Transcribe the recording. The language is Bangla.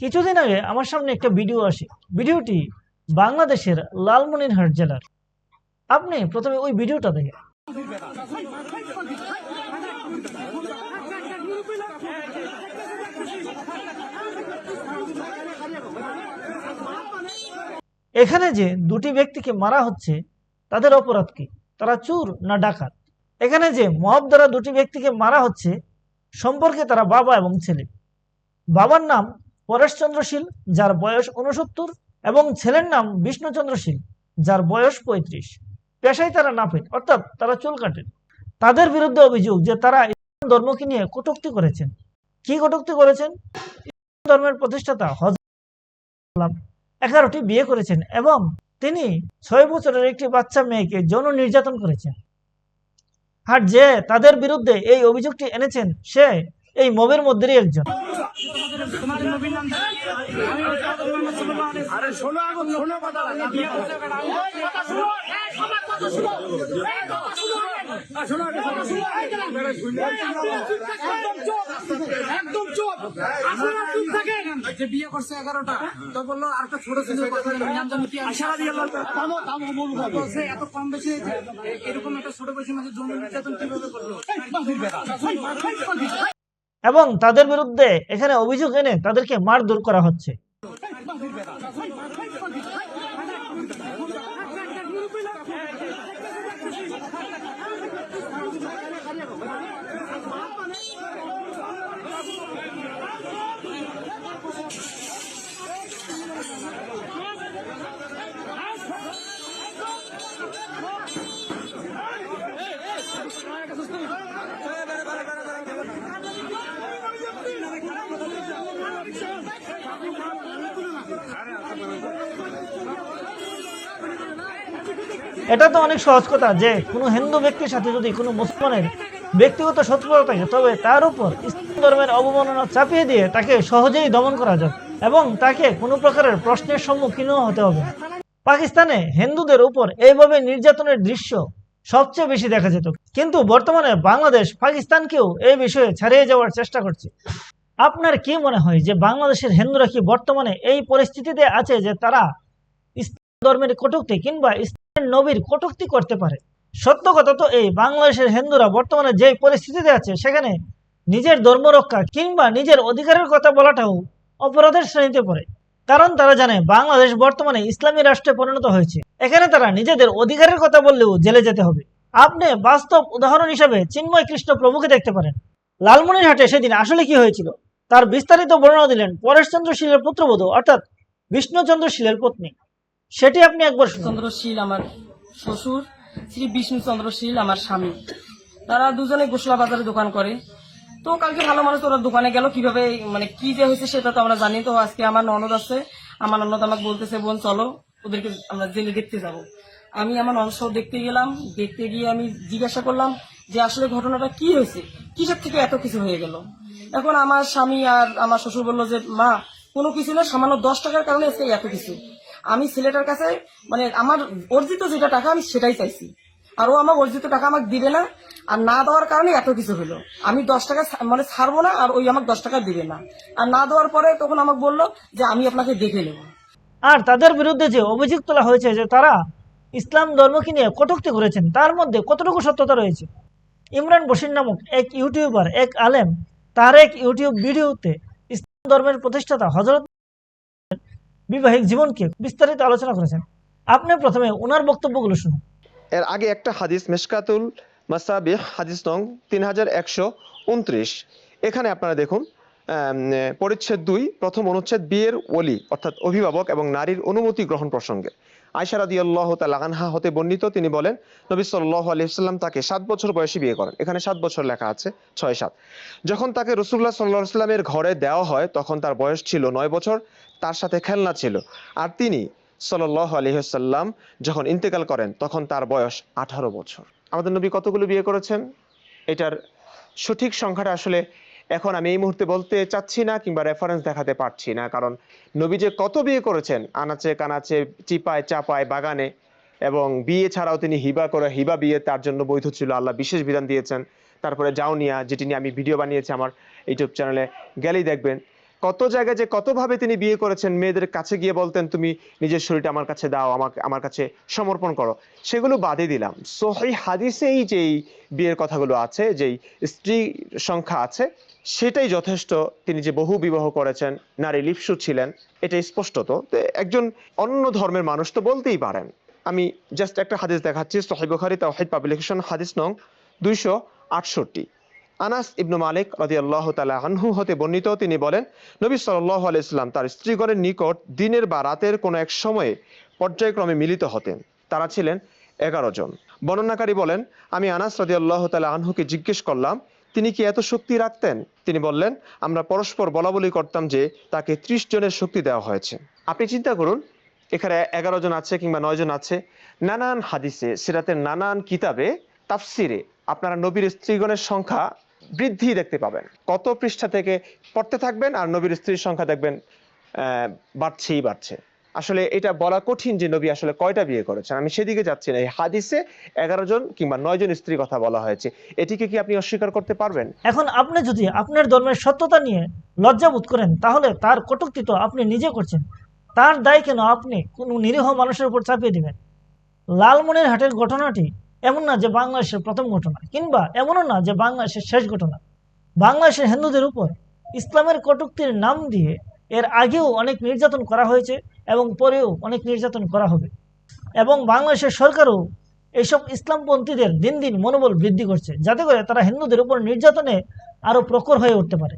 কিছুদিন আগে আমার সামনে একটা ভিডিও আসে। ভিডিওটি বাংলাদেশের লালমনিরহাট জেলার। আপনি প্রথমে ওই ভিডিওটা দেখেন। এখানে যে দুটি ব্যক্তিকে মারা হচ্ছে, তাদের অপরাধ কি? তারা চুর না ডাকাত? এখানে যে মব দ্বারা দুটি ব্যক্তিকে মারা হচ্ছে, সম্পর্কে তারা বাবা এবং ছেলে। বাবার নাম পরেশচন্দ্র শীল যার বয়স উনসত্তর এবং ছেলের নাম বিষ্ণুচন্দ্র শীল যার বয়স পঁয়ত্রিশ। পেশায় তারা নাপিত, অর্থাৎ তারা চুল কাটেন। তাদের বিরুদ্ধে অভিযোগ যে তারা ইসলাম ধর্মকে নিয়ে কটূক্তি করেছেন। কি কটূক্তি করেছেন? ইসলাম ধর্মের প্রতিষ্ঠাতা হজরত এগারোটি বিয়ে করেছেন এবং তিনি ছয় বছরের একটি বাচ্চা মেয়েকে যৌন নির্যাতন করেছেন। আর যে তাদের বিরুদ্ধে এই অভিযোগটি এনেছেন সে এই মবের মধ্যেরই একজন। আরে শোনো এখন শোনো কথা একদম চুপ আপনারা চুপ থাকেন। যে বিয়ে করছে এগারোটা তো বলল আর একটা ছোট ছিল বলছে এত কম বেশি এরকম একটা ছোট বয়সের মাঝে যৌন নির্যাতন কীভাবে করল? এবং তাদের বিরুদ্ধে এখানে অভিযোগ এনে তাদেরকে মারধর করা হচ্ছে। এটা তো অনেক সহজ কথা যে কোনো হিন্দু ব্যক্তির সাথে যদি কোনো মুসলমানের ব্যক্তিগত শত্রুতা থাকে, তবে তার উপর ইসলাম ধর্মের অবমাননা চাপিয়ে দিয়ে তাকে সহজেই দমন করা যাবে এবং তাকে কোনো প্রকারের প্রশ্নের সম্মুখীনও হতে হবে পাকিস্তানে হিন্দুদের উপর এইভাবে নির্যাতনের দৃশ্য সবচেয়ে বেশি দেখা যেত। কিন্তু বর্তমানে বাংলাদেশ পাকিস্তানকেও এই বিষয়ে ছাড়িয়ে যাওয়ার চেষ্টা করছে। আপনার কি মনে হয় যে বাংলাদেশের হিন্দুরা কি বর্তমানে এই পরিস্থিতিতে আছে যে তারা ইসলাম ধর্মের কটুক্তি কিংবা নবীর কটূক্তি করতে পারে। সত্য কথা তো এই, বাংলাদেশের হিন্দুরা বর্তমানে যে পরিস্থিতিতে আছে, সেখানে নিজের ধর্ম রক্ষা কিংবা নিজের অধিকারের কথা বলাটাও অপরাধের শ্রেণীতে পড়ে। কারণ তারা জানে, বাংলাদেশ বর্তমানে ইসলামী রাষ্ট্রে পরিণত হয়েছে। এখানে তারা নিজেদের অধিকারের কথা বললেও জেলে যেতে হবে। আপনি বাস্তব উদাহরণ হিসাবে চিন্ময় কৃষ্ণ প্রভুকে দেখতে পারেন। লালমনিরহাটে সেদিন আসলে কি হয়েছিল? তার বিস্তারিত বর্ণনা দিলেন পরেশচন্দ্র শীলের পুত্রবধূ, অর্থাৎ বিষ্ণুচন্দ্র শীলের পত্নী। সেটি আপনি একবার চন্দ্রশীল আমার শ্বশুর, শ্রী বিষ্ণু চন্দ্রশীল আমার স্বামী। তারা দুজনে গোসলা বাজারে দোকান করে। তো কালকে ভালো মানুষ ওরা দোকানে গেল, কীভাবে মানে কি যে হয়েছে সেটা তো আমরা জানি। তো আজকে আমার ননদ আছে। আমার ননদ আমাকে বলতেছে, বোন, চলো, ওদেরকে আমরা জেলে দেখতে যাব। আমি আমার ননদ সহ দেখতে গেলাম। দেখতে গিয়ে আমি জিজ্ঞাসা করলাম যে, আসলে ঘটনাটা কি হয়েছে? কিসের থেকে এত কিছু হয়ে গেল? এখন আমার স্বামী আর আমার শ্বশুর বলল যে, মা, কোনো কিছু না, সামান্য দশ টাকার কারণে আজকে এত কিছু। আমি ছেলেটার কাছে মানে আমার অর্জিত যেটা টাকা আমি সেটাই চাইছি। আর ও আমার অর্জিত টাকা আমাকে দিবে না, আর না দেওয়ার কারণে এত কিছু হলো। আমি দশ টাকা মানে ছাড়বো না, আর ওই আমাকে দশ টাকা দিবে না। আর না দেওয়ার পরে তখন আমাকে বলল যে আমি আপনাকে দেখে নেব। আর তাদের বিরুদ্ধে যে অভিযোগ তোলা হয়েছে যে তারা ইসলাম ধর্মকে নিয়ে কটূক্তি করেছেন, তার মধ্যে কতটুকু সত্যতা রয়েছে? ইমরান বসির নামক এক ইউটিউবার, এক আলেম, তার এক ইউটিউব ভিডিওতে ইসলাম ধর্মের প্রতিষ্ঠাতা হজরত বিবাহিক জীবনকে বিস্তারিত আলোচনা করেছেন। আপনি প্রথমে ওনার বক্তব্যগুলো শুনুন। এর আগে একটা হাদিস মেশকাতুল মাসাবিহ, হাদিস নং তিন হাজার একশো উনত্রিশ। এখানে আপনারা দেখুন পরিচ্ছেদ দুই, প্রথম অনুচ্ছেদ বিয়ের ওলি, অর্থাৎ অভিভাবক এবং নারীর অনুমতি গ্রহণ প্রসঙ্গে। আয়সা রাদি আল্লাহ আনহা হতে বর্ণিত। তিনি বলেন, নবী সাল্লাহ আলিয়াল্লাম তাকে সাত বছর বয়সে বিয়ে করেন। এখানে সাত বছর লেখা আছে, ছয় সাত। যখন তাকে রসুল্লাহ সাল্লাহ সাল্লামের ঘরে দেওয়া হয়, তখন তার বয়স ছিল নয় বছর, তার সাথে খেলনা ছিল। আর তিনি সাল্লাহ আলহিহাল্লাম যখন ইন্তেকাল করেন, তখন তার বয়স আঠারো বছর। আমাদের নবী কতগুলো বিয়ে করেছেন? এটার সঠিক সংখ্যাটা আসলে এখন আমি এই মুহূর্তে বলতে চাচ্ছি না কিংবা রেফারেন্স দেখাতে পারছি না, কারণ নবী যে কত বিয়ে করেছেন, আনাচে কানাচে, চিপায় চাপায় বাগানে, এবং বিয়ে ছাড়াও তিনি হিবা করে হিবা বিয়ে তার জন্য বৈধ ছিল, আল্লাহ বিশেষ বিধান দিয়েছেন। তারপরে জাউনিয়া, যেটি নিয়ে আমি ভিডিও বানিয়েছি আমার ইউটিউব চ্যানেলে গেলেই দেখবেন কত জায়গায় যে কতভাবে তিনি বিয়ে করেছেন, মেয়েদের কাছে গিয়ে বলতেন, তুমি নিজের শরীরটা আমার কাছে দাও, আমাকে, আমার কাছে সমর্পণ করো। সেগুলো বাদে দিলাম। সহি হাদিসেই যেই বিয়ের কথাগুলো আছে, যেই স্ত্রী সংখ্যা আছে সেটাই যথেষ্ট। তিনি যে বহু বিবাহ করেছেন, নারী লিপসু ছিলেন এটা স্পষ্টত। একজন অন্য ধর্মের মানুষ তো বলতেই পারেন। আমি জাস্ট একটা হাদিস দেখাচ্ছি সহি বুখারি তাওহিদ পাবলিকেশন হাদিস নং দুইশো আটষট্টি। আনাস ইবনু মালিক রাদিয়াল্লাহু তাআলা আনহু হতে বর্ণিত, তিনি বলেন, নবী সাল্লাল্লাহু আলাইহি সাল্লাম তার স্ত্রীগণের নিকট দিনের বা রাতের কোনো এক সময়ে পর্যায়ক্রমে মিলিত হতেন। তারা ছিলেন এগারো জন। বর্ণনাকারী বলেন, আমি আনাস রাদিয়াল্লাহু তালা আনহুকে জিজ্ঞেস করলাম, তিনি কি এত শক্তি রাখতেন? তিনি বললেন, আমরা পরস্পর বলা বলি করতাম যে তাকে ত্রিশ জনের শক্তি দেওয়া হয়েছে। আপনি চিন্তা করুন, এখানে এগারো জন আছে কিংবা নয় জন আছে, নানান হাদিসে, সিরাতের নানান কিতাবে, তাফসিরে আপনারা নবীর স্ত্রীগণের সংখ্যা বৃদ্ধি দেখতে পাবেন। কত পৃষ্ঠা থেকে পড়তে থাকবেন আর নবীর স্ত্রীর সংখ্যা দেখবেন বাড়ছেই বাড়ছে। আসলে এটা বলা কঠিন যে নবী আসলে কয়টা বিয়ে করেছেন আমি সেদিকে যাচ্ছি না। এই হাদিসে এগারো জন কিংবা নয় জন স্ত্রীর কথা বলা হয়েছে। এটিকে কি আপনি অস্বীকার করতে পারবেন? এখন আপনি যদি আপনার ধর্মের সত্যতা নিয়ে লজ্জাবোধ করেন, তাহলে তার কটুক্তি তো আপনি নিজে করছেন। তার দায় কেন আপনি কোনো নিরীহ মানুষের উপর চাপিয়ে দিবেন? লালমনির হাটের ঘটনাটি এমন না যে বাংলাদেশের প্রথম ঘটনা, কিংবা এমনও না যে বাংলাদেশের শেষ ঘটনা। বাংলাদেশের হিন্দুদের উপর ইসলামের কটুক্তির নাম দিয়ে এর আগেও অনেক নির্যাতন করা হয়েছে এবং পরেও অনেক নির্যাতন করা হবে। এবং বাংলাদেশের সরকারও এইসব ইসলামপন্থীদের দিন দিন মনোবল বৃদ্ধি করছে, যাতে করে তারা হিন্দুদের উপর নির্যাতনে আরও প্রখর হয়ে উঠতে পারে।